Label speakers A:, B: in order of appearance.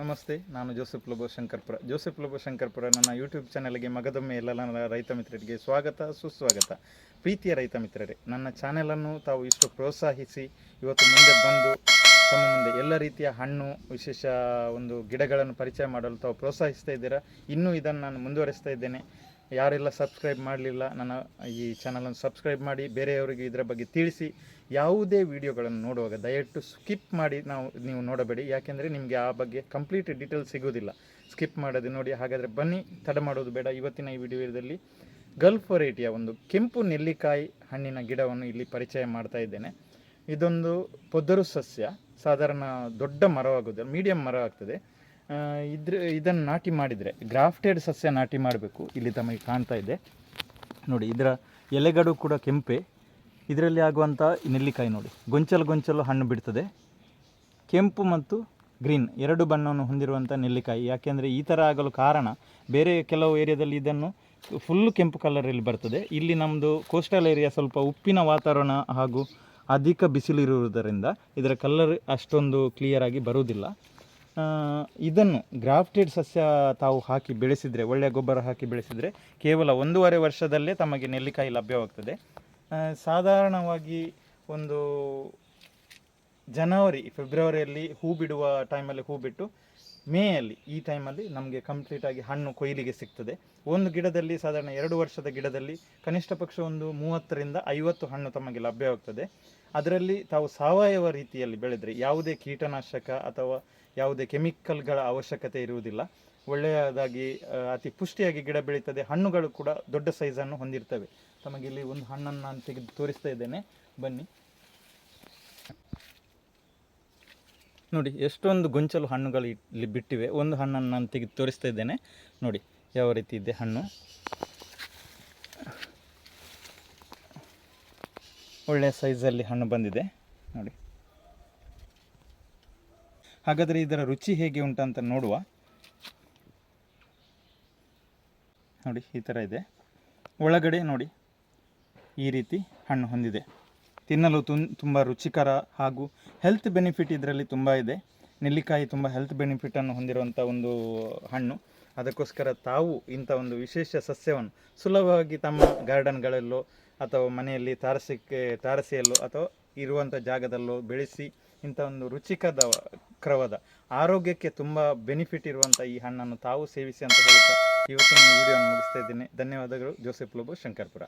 A: ನಮಸ್ತೆ, ನಾನು Joseph Lobo Shankarpura Joseph Lobo Shankarpura ನನ್ನ ಯೂಟ್ಯೂಬ್ ಚಾನಲ್ಗೆ ಮಗದೊಮ್ಮೆ ಎಲ್ಲ ನನ್ನ ರೈತ ಮಿತ್ರರಿಗೆ ಸ್ವಾಗತ, ಸುಸ್ವಾಗತ. ಪ್ರೀತಿಯ ರೈತ ಮಿತ್ರರೇ, ನನ್ನ ಚಾನೆಲನ್ನು ತಾವು ಇಷ್ಟು ಪ್ರೋತ್ಸಾಹಿಸಿ ಇವತ್ತು ಮುಂದೆ ಬಂದು, ತಮ್ಮ ಮುಂದೆ ಎಲ್ಲ ರೀತಿಯ ಹಣ್ಣು, ವಿಶೇಷ ಒಂದು ಗಿಡಗಳನ್ನು ಪರಿಚಯ ಮಾಡಲು ತಾವು ಪ್ರೋತ್ಸಾಹಿಸ್ತಾ ಇದ್ದೀರಾ, ಇನ್ನೂ ಇದನ್ನು ನಾನು ಮುಂದುವರಿಸ್ತಾ ಇದ್ದೇನೆ. ಯಾರೆಲ್ಲ ಸಬ್ಸ್ಕ್ರೈಬ್ ಮಾಡಲಿಲ್ಲ, ನನ್ನ ಈ ಚಾನಲನ್ನು ಸಬ್ಸ್ಕ್ರೈಬ್ ಮಾಡಿ, ಬೇರೆಯವರಿಗೆ ಇದರ ಬಗ್ಗೆ ತಿಳಿಸಿ, ಯಾವುದೇ ವಿಡಿಯೋಗಳನ್ನು ನೋಡುವಾಗ ದಯವಿಟ್ಟು ಸ್ಕಿಪ್ ಮಾಡಿ ನಾವು, ನೀವು ನೋಡಬೇಡಿ. ಯಾಕೆಂದರೆ ನಿಮಗೆ ಆ ಬಗ್ಗೆ ಕಂಪ್ಲೀಟ್ ಡೀಟೇಲ್ ಸಿಗೋದಿಲ್ಲ ಸ್ಕಿಪ್ ಮಾಡೋದು ನೋಡಿ, ಹಾಗಾದರೆ ಬನ್ನಿ, ತಡ ಮಾಡೋದು ಬೇಡ. ಇವತ್ತಿನ ಈ ವಿಡಿಯೋದಲ್ಲಿ ಗಲ್ಫ್ ವೆರೈಟಿಯ ಒಂದು ಕೆಂಪು ನೆಲ್ಲಿಕಾಯಿ ಹಣ್ಣಿನ ಗಿಡವನ್ನು ಇಲ್ಲಿ ಪರಿಚಯ ಮಾಡ್ತಾ ಇದ್ದೇನೆ. ಇದೊಂದು ಪೊದರು ಸಸ್ಯ, ಸಾಧಾರಣ ದೊಡ್ಡ ಮರವಾಗೋದಿಲ್ಲ ಮೀಡಿಯಂ ಮರ ಆಗ್ತದೆ ಇದ್ರ, ಇದನ್ನು ನಾಟಿ ಮಾಡಿದರೆ, ಗ್ರಾಫ್ಟೆಡ್ ಸಸ್ಯ ನಾಟಿ ಮಾಡಬೇಕು, ಇಲ್ಲಿ ತಮಗೆ ಕಾಣ್ತಾ ಇದೆ. ನೋಡಿ, ಇದರ ಎಲೆಗಡು ಕೂಡ ಕೆಂಪೆ. ಇದರಲ್ಲಿ ಆಗುವಂಥ ನೆಲ್ಲಿಕಾಯಿ ನೋಡಿ, ಗೊಂಚಲು ಗೊಂಚಲು ಹಣ್ಣು ಬಿಡ್ತದೆ. ಕೆಂಪು ಮತ್ತು ಗ್ರೀನ್, ಎರಡು ಬಣ್ಣವನ್ನು ಹೊಂದಿರುವಂಥ ನೆಲ್ಲಿಕಾಯಿ. ಯಾಕೆಂದರೆ ಈ ಥರ ಆಗಲು ಕಾರಣ, ಬೇರೆ ಕೆಲವು ಏರಿಯಾದಲ್ಲಿ ಇದನ್ನು ಫುಲ್ಲು ಕೆಂಪು ಕಲರಲ್ಲಿ ಬರ್ತದೆ. ಇಲ್ಲಿ ನಮ್ಮದು ಕೋಸ್ಟಲ್ ಏರಿಯಾ ಸ್ವಲ್ಪ ಉಪ್ಪಿನ ವಾತಾವರಣ ಹಾಗೂ ಅಧಿಕ ಬಿಸಿಲಿರುವುದರಿಂದ ಇದರ ಕಲರ್ ಅಷ್ಟೊಂದು ಕ್ಲಿಯರಾಗಿ ಬರುವುದಿಲ್ಲ. ಇದನ್ನು ಗ್ರಾಫ್ಟೆಡ್ ಸಸ್ಯ ತಾವು ಹಾಕಿ ಬೆಳೆಸಿದರೆ, ಒಳ್ಳೆಯ ಗೊಬ್ಬರ ಹಾಕಿ ಬೆಳೆಸಿದರೆ ಕೇವಲ ಒಂದೂವರೆ ವರ್ಷದಲ್ಲೇ ತಮಗೆ ನೆಲ್ಲಿಕಾಯಿ ಲಭ್ಯವಾಗ್ತದೆ. ಸಾಧಾರಣವಾಗಿ ಒಂದು ಜನವರಿ, ಫೆಬ್ರವರಿಯಲ್ಲಿ ಹೂ ಬಿಡುವ ಟೈಮಲ್ಲಿ ಹೂ ಬಿಟ್ಟು ಮೇಯಲ್ಲಿ ಈ ಟೈಮಲ್ಲಿ ನಮಗೆ ಕಂಪ್ಲೀಟಾಗಿ ಹಣ್ಣು ಕೊಯ್ಲಿಗೆ ಸಿಗ್ತದೆ. ಒಂದು ಗಿಡದಲ್ಲಿ ಸಾಧಾರಣ ಎರಡು ವರ್ಷದ ಗಿಡದಲ್ಲಿ ಕನಿಷ್ಠ ಪಕ್ಷ ಒಂದು ಮೂವತ್ತರಿಂದ ಐವತ್ತು ಹಣ್ಣು ತಮಗೆ ಲಭ್ಯವಾಗ್ತದೆ. ಅದರಲ್ಲಿ ತಾವು ಸಾವಯವ ರೀತಿಯಲ್ಲಿ ಬೆಳೆದರೆ ಯಾವುದೇ ಕೀಟನಾಶಕ ಅಥವಾ ಯಾವುದೇ ಕೆಮಿಕಲ್ಗಳ ಅವಶ್ಯಕತೆ ಇರುವುದಿಲ್ಲ. ಒಳ್ಳೆಯದಾಗಿ ಅತಿ ಪುಷ್ಟಿಯಾಗಿ ಗಿಡ ಬೆಳೀತದೆ. ಹಣ್ಣುಗಳು ಕೂಡ ದೊಡ್ಡ ಸೈಜನ್ನು ಹೊಂದಿರ್ತವೆ. ತಮಗೆ ಇಲ್ಲಿ ಒಂದು ಹಣ್ಣನ್ನು ನಾನು ತೆಗೆದು ತೋರಿಸ್ತಾ ಇದ್ದೇನೆ. ಬನ್ನಿ. ನೋಡಿ, ಎಷ್ಟೊಂದು ಗೊಂಚಲು ಹಣ್ಣುಗಳು ಇಲ್ಲಿ ಬಿಟ್ಟಿವೆ. ಒಂದು ಹಣ್ಣನ್ನು ನಾನು ತೆಗೆದು ತೋರಿಸ್ತಾ ಇದ್ದೇನೆ. ನೋಡಿ, ಯಾವ ರೀತಿ ಇದೆ ಹಣ್ಣು. ಒಳ್ಳೆಯ ಸೈಜಲ್ಲಿ ಹಣ್ಣು ಬಂದಿದೆ. ನೋಡಿ. ಹಾಗಾದರೆ ಇದರ ರುಚಿ ಹೇಗೆ ಉಂಟಂತ ನೋಡುವ. ನೋಡಿ, ಈ ಥರ ಇದೆ. ಒಳಗಡೆ ನೋಡಿ, ಈ ರೀತಿ ಹಣ್ಣು ಹೊಂದಿದೆ. ತಿನ್ನಲು ತುನ್ ತುಂಬ ರುಚಿಕರ ಹಾಗೂ ಹೆಲ್ತ್ ಬೆನಿಫಿಟ್ ಇದರಲ್ಲಿ ತುಂಬ ಇದೆ. ನೆಲ್ಲಿಕಾಯಿ ತುಂಬ ಹೆಲ್ತ್ ಬೆನಿಫಿಟನ್ನು ಹೊಂದಿರುವಂಥ ಒಂದು ಹಣ್ಣು. ಅದಕ್ಕೋಸ್ಕರ ತಾವು ಇಂಥ ಒಂದು ವಿಶೇಷ ಸಸ್ಯವನ್ನು ಸುಲಭವಾಗಿ ತಮ್ಮ ಗಾರ್ಡನ್ಗಳಲ್ಲೋ ಅಥವಾ ಮನೆಯಲ್ಲಿ ತಾರಸಿಕ್ಕೆ, ತಾರಸಿಯಲ್ಲೋ ಅಥವಾ ಇರುವಂಥ ಜಾಗದಲ್ಲೋ ಬೆಳೆಸಿ ಇಂಥ ಒಂದು ರುಚಿಕದ ಕ್ರವದ. ಆರೋಗ್ಯಕ್ಕೆ ತುಂಬ ಬೆನಿಫಿಟ್ ಇರುವಂಥ ಈ ಹಣ್ಣನ್ನು ತಾವು ಸೇವಿಸಿ ಅಂತ ಹೇಳುತ್ತಾ ಇವತ್ತಿನ ವಿಡಿಯೋವನ್ನು ಮುಗಿಸ್ತಾ ಇದ್ದೀನಿ. ಧನ್ಯವಾದಗಳು. ಜೋಸೆಫ್ ಲೋಬೋ, ಶಂಕರ್ಪುರ.